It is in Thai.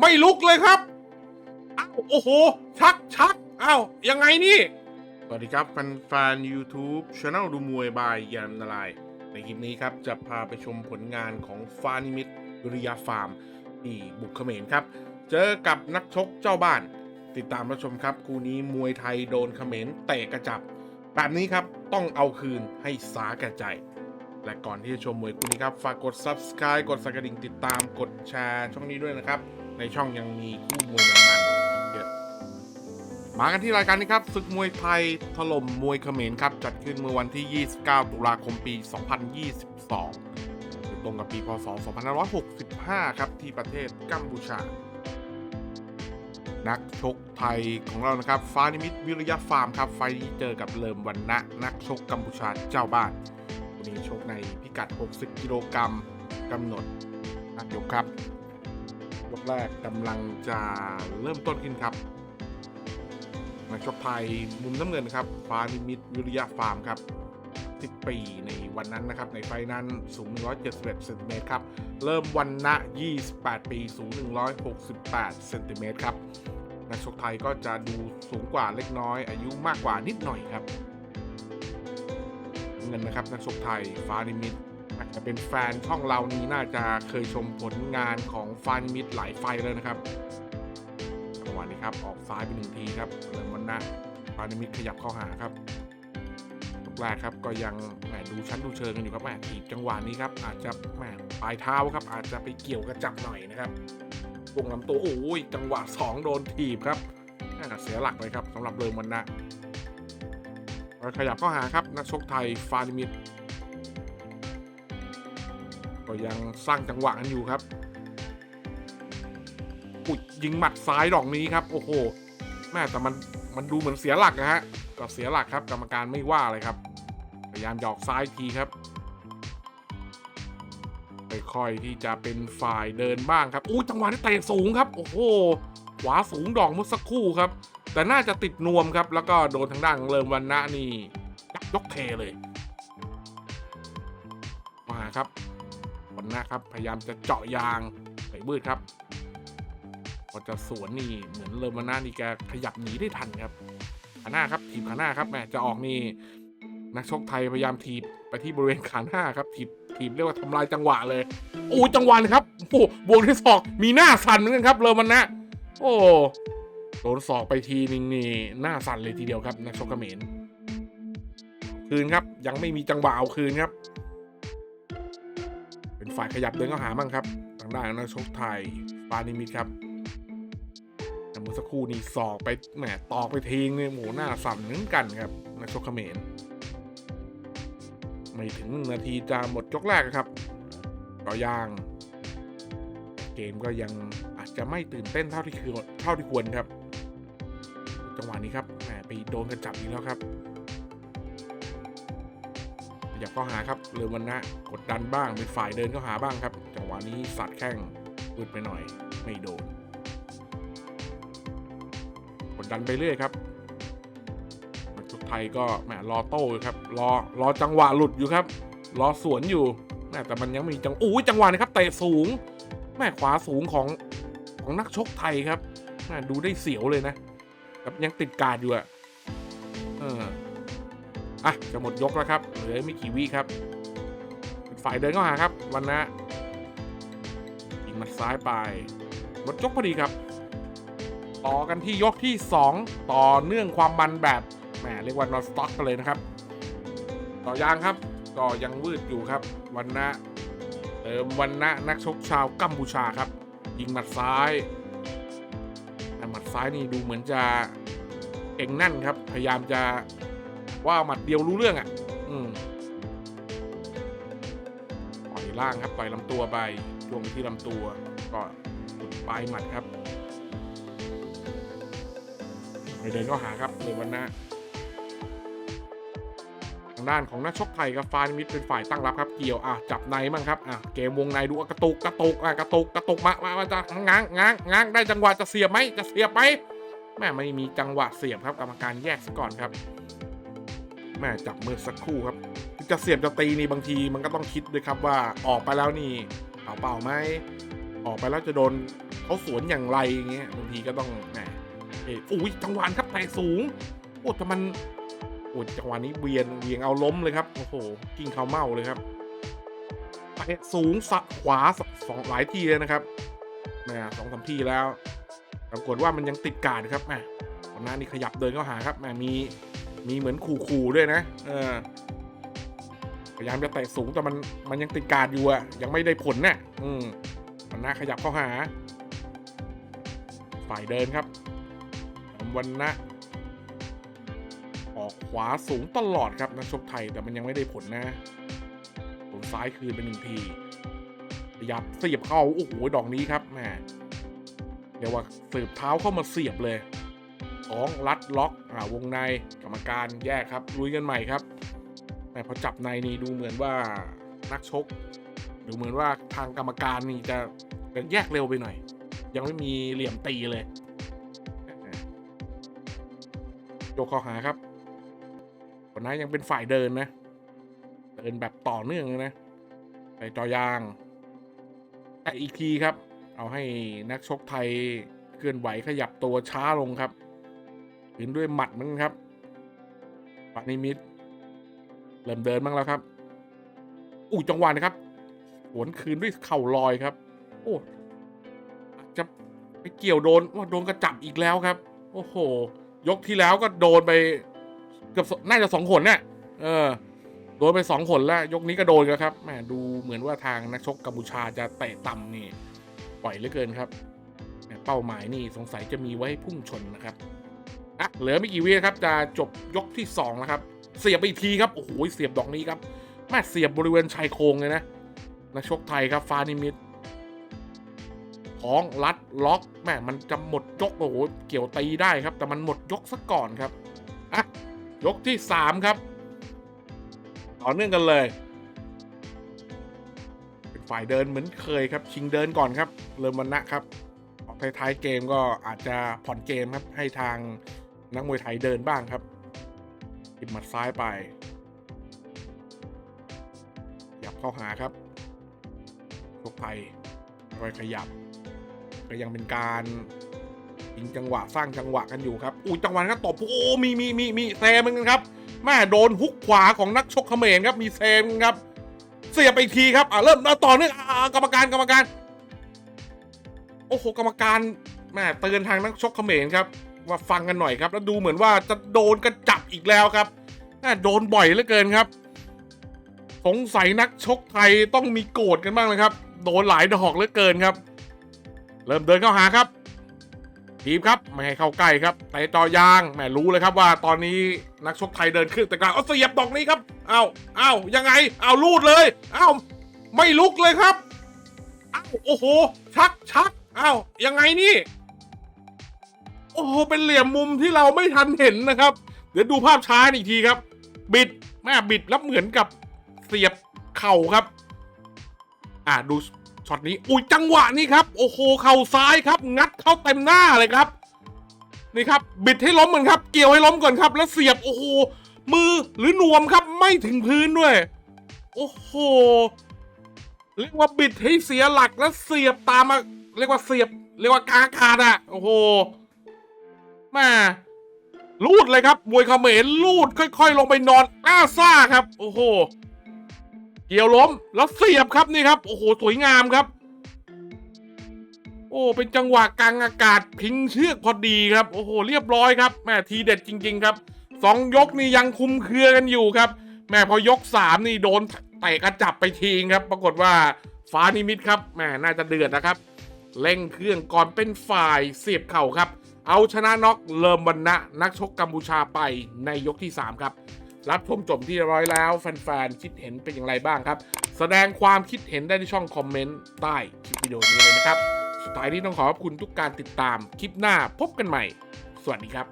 ไม่ลุกเลยครับอ้าวโอ้โห ชักชักอ้าวยังไงนี่ สวัสดีครับแฟนแฟน YouTube Channel ดูมวยบายยามนาราย ในคลิปนี้ครับ จะพาไปชมผลงานของฟานิมิตวิริยาฟาร์ม ที่บุกเขมรครับ เจอกับนักชกเจ้าบ้าน ติดตามรับชมครับ คู่นี้มวยไทยโดนเขมรเตะกระจับ แบบนี้ครับต้องเอาคืนให้สาแก่ใจและก่อนที่จะชมมวยคู่นี้ครับ ฝากกด subscribe กดสักกระดิ่งติดตามกดแชร์ช่องนี้ด้วยนะครับ ในช่องยังมีคู่มวยมันๆเยอะมากันที่รายการนี้ครับศึกมวยไทยถล่มมวยเขมรครับ จัดขึ้นเมื่อวันที่ 29 ตุลาคมปี 2022 ตรงกับปีพศ 2565 ครับ ที่ประเทศกัมพูชา นักชกไทยของเรานะครับ ฟ้านิมิตวิริยะฟาร์มครับ ไฟนี้เจอกับเลิมวันนะนักชกกัมพูชาเจ้าบ้านวันนี้ชกในพิกัด 60 กิโลกรัมกำหนดนักยกครับ ยกแรกกำลังจะเริ่มต้นขึ้นครับนักชกไทยมุมน้ำเงินครับฟ้านิมิตวิริยะฟาร์มครับ10ปีในวันนั้นนะครับ ในไฟนั้นสูง 171เซนติเมตรครับ เริ่มวันณะ28 ปีสูง 168เซนติเมตรครับ นักชกไทยก็จะดูสูงกว่าเล็กน้อย อายุมากกว่านิดหน่อยครับ เงินนะครับ นักชกไทยฟ้านิมิต อาจจะเป็นแฟนช่องเรานี้น่าจะเคยชมผลงานของฟานมิตหลายไฟล์แล้วนะครับจังหวะนี้ครับออกซ้ายไปหนึ่งทีครับเริ่มวันนะปานิมิตขยับเข้าหาครับยกแรกครับก็ยังแหมดูชั้นดูเชิงกันอยู่ครับแหมถีบจังหวะนี้ครับอาจจะแหมปลายเท้าครับ อาจจะไปเกี่ยวกระจับหน่อยนะครับวงลำตัวโอ้ยจังหวะ 2 โดนถีบครับน่าเสียหลักเลยครับสำหรับเริมวันนะขยับเข้าหาครับนักชกไทยฟานิมิต ก็ยังสร้างจังหวะกันอยู่ครับอุ้ยยิงหมัดซ้ายดอกนี้ครับ โอ้โหแม่แต่มันมันดูเหมือนเสียหลักนะฮะก็เสียหลักครับกรรมการไม่ว่าเลยครับ พยายามหยอกซ้ายทีครับค่อยๆที่จะเป็นฝ่ายเดินบ้างครับอู้จังหวะนี้เตะสูงครับ โอ้โหขวาสูงดอกเมื่อสักครู่ครับ แต่น่าจะติดนวมครับ แล้วก็โดนทางด้านเริมวันนะนี่ยกเทเลยมาครับ นนะครับ พยายามจะเจาะยางใส่บืดครับพอจะสวนนี่เหมือนเลอมาน่านี่แกขยับหนีได้ทันครับขาหน้าครับถีบขาหน้าครับแหมจะออกนี่นักชกไทยพยายามถีบไปที่บริเวณขาหน้าครับถีบถีบเรียกว่าทำลายจังหวะเลยโอ้จังหวะเลยครับโอ้บวกที่ศอกมีหน้าสั่นเหมือนกันครับเลอมานะโอ้โดนศอกไปทีนึงนี่หน้าสั่นเลยทีเดียวครับนักชกเขมรคืนครับยังไม่มีจังหวะเอาคืนครับ เป็นฝ่ายขยับเดินเข้าหาบ้างครับ ทางด้านนักชกไทยปานิมิตครับแต่เมื่อสักครู่นี้สอกไปแหมตอกไปทิ้งเนี่ยหมูหน้าสั่นเหมือนกันครับนักชกเขมรไม่ถึงหนึ่งนาทีจะหมดยกแรกครับก็ยังเกมก็ยังอาจจะไม่ตื่นเต้นเท่าที่ควรเท่าที่ควรครับ จังหวะนี้ครับแหมไปโดนกระจับอีกแล้วครับ ยากเข้าหาครับเรือวันนะกดดันบ้างเป็นฝ่ายเดินเข้าหาบ้างครับจังหวะนี้สัดแข้งปืดไปหน่อย ไม่โดน กดดันไปเรื่อยครับนักชกไทยก็แหมรอโต้ครับรอรอจังหวะหลุดอยู่ครับ รอสวนอยู่แหมแต่มันยังมีจังอู้ยจังหวะนี้ครับเตะสูงแม่ขวาสูงของของนักชกไทยครับแม่ดูได้เสียวเลยนะ กับยังติดการดอยู่อะ อะจะหมดยกแล้วครับเหลือไม่กี่วิครับ ฝ่ายเดินเข้าหาครับ วันนะยิงมัดซ้ายไปหมดยกพอดีครับ ต่อกันที่ยกที่ 2 ต่อเนื่องความมันแบบแหมเรียกว่านอนสต็อกกันเลยนะครับ ต่อยางครับก็ยังวืดอยู่ครับวันนะเติมวันนะนักชกชาวกัมพูชาครับ ยิงหมัดซ้ายแต่หมัดซ้ายนี่ดูเหมือนจะเก่งแน่นครับ พยายามจะ ว่าหมัดเดียวรู้เรื่องอะ อืมปล่อยล่างครับปล่อยลำตัวไปช่วงไปที่ลำตัวก็ปลายหมัดครับไปเดินเข้าหาครับในวันหน้าทางด้านของนักชกไทยกับฟานิมิตเป็นฝ่ายตั้งรับครับ เกี่ยวอะจับในมั่งครับอะเกมวงในดูอะกระตุกกระตุกอะกระตุกกระตุกมามามาจะง้างง้างง้างได้จังหวะจะเสียบไหมจะเสียบไหมแม่ไม่มีจังหวะเสียบครับกรรมการแยกซะก่อนครับ แม่จับมือสักครู่ครับ จะเสียบจะตีนี่บางทีมันก็ต้องคิดด้วยครับว่าออกไปแล้วนี่เอาเปล่าไหมออกไปแล้วจะโดนเขาสวนอย่างไรอย่างเงี้ยบางทีก็ต้องแหมเอ้ยอุ้ยจังหวะครับแตะสูงโอ้แต่มันโอ้จังหวะนี้เวียนเวียงเอาล้มเลยครับโอ้โหกิ้งเขาเมาเลยครับเตะสูงสับขวาสองหลายทีเลยนะครับแหมสองสามทีแล้วปรากฏว่ามันยังติดการครับแหมก่อนหน้านี้ขยับเดินเข้าหาครับแหมมี มีเหมือนขู่ๆด้วยนะเออพยายามจะเตะสูงแต่มันมันยังติดการดอยู่อะยังไม่ได้ผลเนี่ยอืมมันน่าขยับเข้าหา ฝ่ายเดินครับวันนะออกขวาสูงตลอดครับนักชกไทยแต่มันยังไม่ได้ผลนะผลซ้ายคืนไปหนึ่งทีขยับเสียบเข้าโอ้โหดอกนี้ครับแหมเรียกว่าสืบเท้าเข้ามาเสียบเลย ท้องรัดล็อกอ่าวงในกรรมการแยกครับลุยกันใหม่ครับแต่พอจับในนี่ดูเหมือนว่านักชก ดูเหมือนว่าทางกรรมการนี่จะจะแยกเร็วไปหน่อย ยังไม่มีเหลี่ยมตีเลยโยกข้าหาครับคนนั้นยังเป็นฝ่ายเดินนะ เดินแบบต่อเนื่องเลยนะใส่จอยางแต่อีกทีครับ เอาให้นักชกไทยเคลื่อนไหวขยับตัวช้าลงครับ ถึงด้วยหมัดมั้งครับปานิมิตเริ่มเดินบ้างแล้วครับ อู้จังหวะนะครับหวนคืนด้วยเข่าลอยครับ โอ้จะไปเกี่ยวโดนว่าโดนกระจับอีกแล้วครับ โอ้โห ยกที่แล้วก็โดนไปเกือบน่าจะสองขนเนี่ยเออโดนไปสองขนแล้ว ยกนี้ก็โดนแล้วครับแหมดูเหมือนว่าทางนักชกกัมพูชาจะเตะต่ำนี่ปล่อยเหลือเกินครับเป้าหมายนี่สงสัยจะมีไว้ให้พุ่งชนนะครับ อะเหลือไม่กี่วิครับจะจบยกที่สองแล้วครับเสียบไปอีกทีครับโอ้โหเสียบดอกนี้ครับแม่เสียบบริเวณชายโครงเลยนะนักชกไทยครับฟานิมิตท้องรัดล็อกแม่มันจะหมดยกโอ้โหเกี่ยวตีได้ครับ แต่มันหมดยกซะก่อนครับอะยกที่สามครับต่อเนื่องกันเลยเป็นฝ่ายเดินเหมือนเคยครับ ชิงเดินก่อนครับ เริ่มวันนะครับออกท้ายๆเกมก็อาจจะผ่อนเกมครับให้ทาง นักมวยไทยเดินบ้างครับปิดหมัดซ้ายไปขยับเข้าหาครับชกไทยคอยขยับ ก็ยังเป็นการยิงจังหวะสร้างจังหวะกันอยู่ครับอุ้ยจังหวะนั้นตบโอ้มีมีมีมีแซมมันครับแม่โดนฮุกขวาของนักชกเขมรครับมีแซมครับ เสียบไปอีกทีครับอ่าเริ่มต่อเนื่องกรรมการกรรมการ โอ้โหกรรมการแม่เตือนทางนักชกเขมรครับ ว่าฟังกันหน่อยครับ แล้วดูเหมือนว่าจะโดนกระจับอีกแล้วครับโดนบ่อยเหลือเกินครับ สงสัยนักชกไทยต้องมีโกรธกันบ้างเลยครับ โดนหลายดอกเหลือเกินครับ เริ่มเดินเข้าหาครับ ทีมครับไม่ให้เข้าใกล้ครับแต่ต่อยางแหมรู้เลยครับว่าตอนนี้นักชกไทยเดินขึ้นแต่กลางเอาเสียบดอกนี้ครับเอาเอายังไงเอาลูดเลยเอาไม่ลุกเลยครับเอาโอ้โห ชักชักเอายังไงนี่ อ้โหเป็นเหลี่ยมมุมที่เราไม่ทันเห็นนะครับ เดี๋ยวดูภาพช้าอีกทีครับ บิดแม่บิดแล้วเหมือนกับเสียบเข่าครับ อ่าดูช็อตนี้อุ้ยจังหวะนี้ครับ โอ้โหเข่าซ้ายครับ งัดเข้าเต็มหน้าเลยครับนี่ครับ บิดให้ล้มก่อนครับ เกี่ยวให้ล้มก่อนครับ แล้วเสียบโอ้โหมือหรือนวมครับ ไม่ถึงพื้นด้วย โอ้โหเรียกว่าบิดให้เสียหลักแล้วเสียบตามมา เรียกว่าเสียบ เรียกว่ากางอากาศอะโอ้โห แม่ลูดเลยครับมวยเขมรลูดค่อยๆ ลงไปนอนอ้าซ่าครับ โอ้โห เกี่ยวล้มแล้วเสียบครับนี่ครับ โอ้โห สวยงามครับ โอ้ เป็นจังหวะกลางอากาศพิงเชือกพอดีครับ โอ้โห เรียบร้อยครับแม่ทีเด็ดจริง ๆ ครับสองยกนี่ยังคุมเครือกันอยู่ครับ แม่พอยกสามนี่โดนเตะกระจับไปทีงครับ ปรากฏว่าฟ้านิมิตครับแม่น่าจะเดือดนะครับเร่งเครื่องก่อนเป็นฝ่ายเสียบเข่าครับ เอาชนะน็อกเลิมวันนะนักชกกัมพูชาไปในยกที่ 3 ครับ รับชมจบที่ร้อยแล้วแฟนๆคิดเห็นเป็นอย่างไรบ้างครับ แสดงความคิดเห็นได้ที่ช่องคอมเมนต์ใต้คลิปวิดีโอนี้เลยนะครับสุดท้ายนี้ต้องขอขอบคุณทุกการติดตามคลิปหน้าพบกันใหม่ สวัสดีครับ